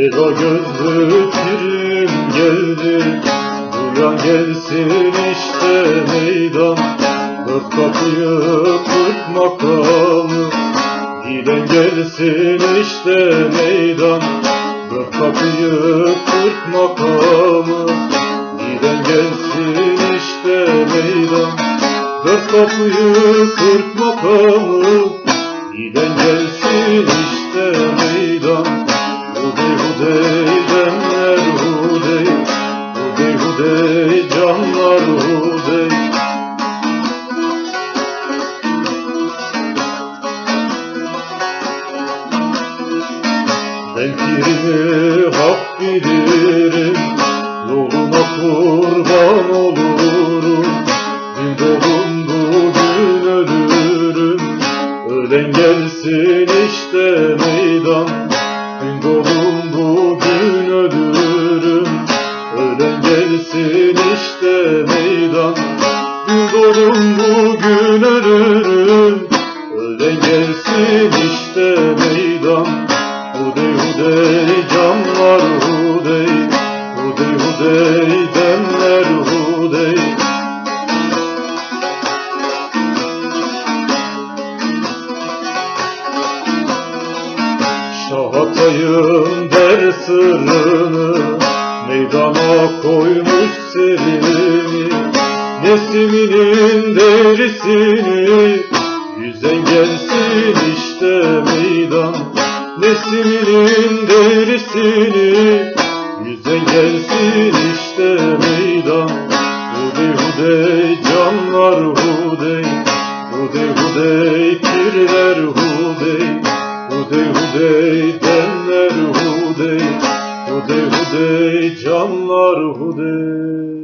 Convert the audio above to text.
Eyvah gözlü pirim geldi Duyan gelsin işte meydan. Dört kapıyı kırk makamı Giden gelsin işte meydan. Dört kapıyı kırk makamı Giden gelsin işte meydan. Dört kapıyı kırk Ben pirimi hak bilirim Yoluna kurban olurum. Bir dolum bugün ölürüm Ölen gelsin işte meydan. Gün dolum bugün ölürüm Ölen gelsin işte meydan. Gün dolum bugün ölürüm Ölen gelsin işte meydan Hudey canlar hudey Hudey hudey demler hudey. Şahatayım der sırrını Meydana koymuş serini. Nesiminin derisini Yüzen gelsin işte meydan Nesiminin derisini Yüzen gelsin işte meydan. Hudey hudey canlar hudey Hudey hudey pirler hudey Hudey hudey denler hudey Hudey hudey canlar hudey